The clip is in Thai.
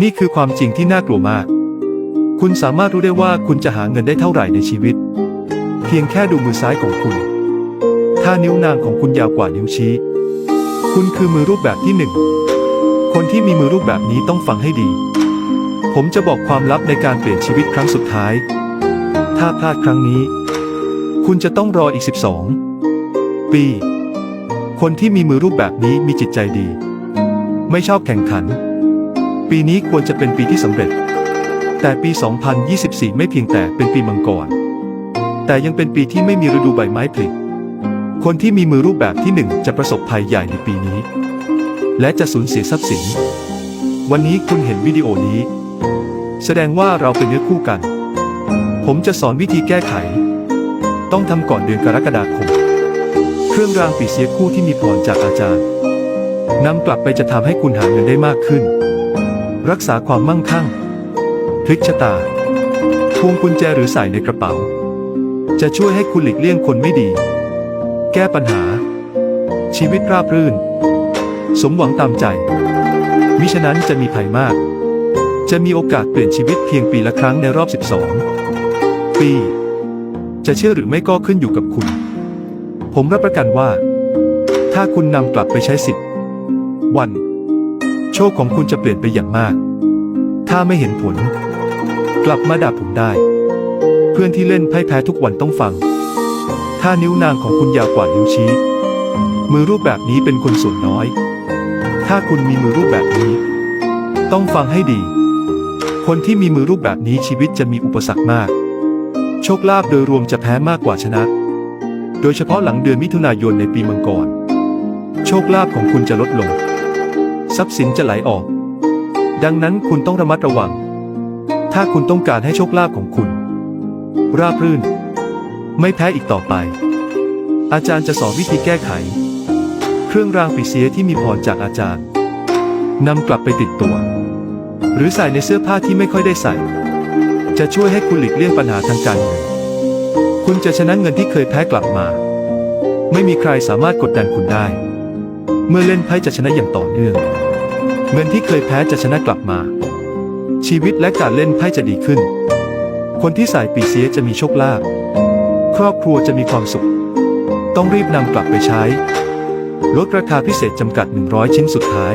นี่คือความจริงที่น่ากลัวมาก คุณสามารถรู้ได้ว่าคุณจะหาเงินได้เท่าไหร่ในชีวิต เพียงแค่ดูมือซ้ายของคุณ ถ้านิ้วนางของคุณยาวกว่านิ้วชี้ คุณคือมือรูปแบบที่หนึ่ง คนที่มีมือรูปแบบนี้ต้องฟังให้ดี ผมจะบอกความลับในการเปลี่ยนชีวิตครั้งสุดท้าย ถ้าพลาดครั้งนี้ คุณจะต้องรออีก 12 ปี คนที่มีมือรูปแบบนี้มีจิตใจดี ไม่ชอบแข่งขัน ปีนี้ควรจะเป็นปีที่สำเร็จ แต่ปี 2024 ไม่เพียงแต่เป็นปีมังกร แต่ยังเป็นปีที่ไม่มีฤดูใบไม้ผลิคนที่มีมือรูปแบบที่หนึ่งจะประสบภัยใหญ่ในปีนี้ และจะสูญเสียทรัพย์สิน วันนี้คุณเห็นวิดีโอนี้ แสดงว่าเราเป็นเนื้อคู่กัน ผมจะสอนวิธีแก้ไข ต้องทำก่อนเดือนกรกฎาคม เครื่องรางปีเสียคู่ที่มีพรจากอาจารย์นำกลับไปจะทำให้คุณหาเงินได้มากขึ้น รักษาความมั่งคั่ง พลิกชะตา พวงกุญแจหรือใส่ในกระเป๋า จะช่วยให้คุณหลีกเลี่ยงคนไม่ดี แก้ปัญหา ชีวิตราบรื่น สมหวังตามใจ มิฉะนั้นจะมีภัยมาก จะมีโอกาสเปลี่ยนชีวิตเพียงปีละครั้งในรอบ 12 ปี จะเชื่อหรือไม่ก็ขึ้นอยู่กับคุณ ผมรับประกันว่า ถ้าคุณนำกลับไปใช้สิทธิ์วัน โชคของคุณจะเปลี่ยนไปอย่างมาก ถ้าไม่เห็นผล กลับมาด่าผมได้ เพื่อนที่เล่นไพ่แพ้ทุกวันต้องฟัง ถ้านิ้วนางของคุณยาวกว่านิ้วชี้ มือรูปแบบนี้เป็นคนส่วนน้อย ถ้าคุณมีมือรูปแบบนี้ ต้องฟังให้ดี คนที่มีมือรูปแบบนี้ชีวิตจะมีอุปสรรคมาก โชคลาภโดยรวมจะแพ้มากกว่าชนะ โดยเฉพาะหลังเดือนมิถุนายนในปีมังกร โชคลาภของคุณจะลดลง ทรัพย์สินจะไหลออก ดังนั้นคุณต้องระมัดระวัง ถ้าคุณต้องการให้โชคลาภของคุณ ราบรื่น ไม่แพ้อีกต่อไป อาจารย์จะสอนวิธีแก้ไข เครื่องรางปีเสียที่มีพรจากอาจารย์นำกลับไปติดตัว หรือใส่ในเสื้อผ้าที่ไม่ค่อยได้ใส่ จะช่วยให้คุณหลีกเลี่ยงปัญหาทางการเงินคุณจะชนะเงินที่เคยแพ้กลับมา ไม่มีใครสามารถกดดันคุณได้ เมื่อเล่นไพ่จะชนะอย่างต่อเนื่อง เงินที่เคยแพ้จะชนะกลับมา ชีวิตและการเล่นไพ่จะดีขึ้น คนที่ใส่ปีเสียจะมีโชคลาภครอบครัวจะมีความสุข ต้องรีบนำกลับไปใช้ ลดราคาพิเศษจำกัด 100 ชิ้นสุดท้าย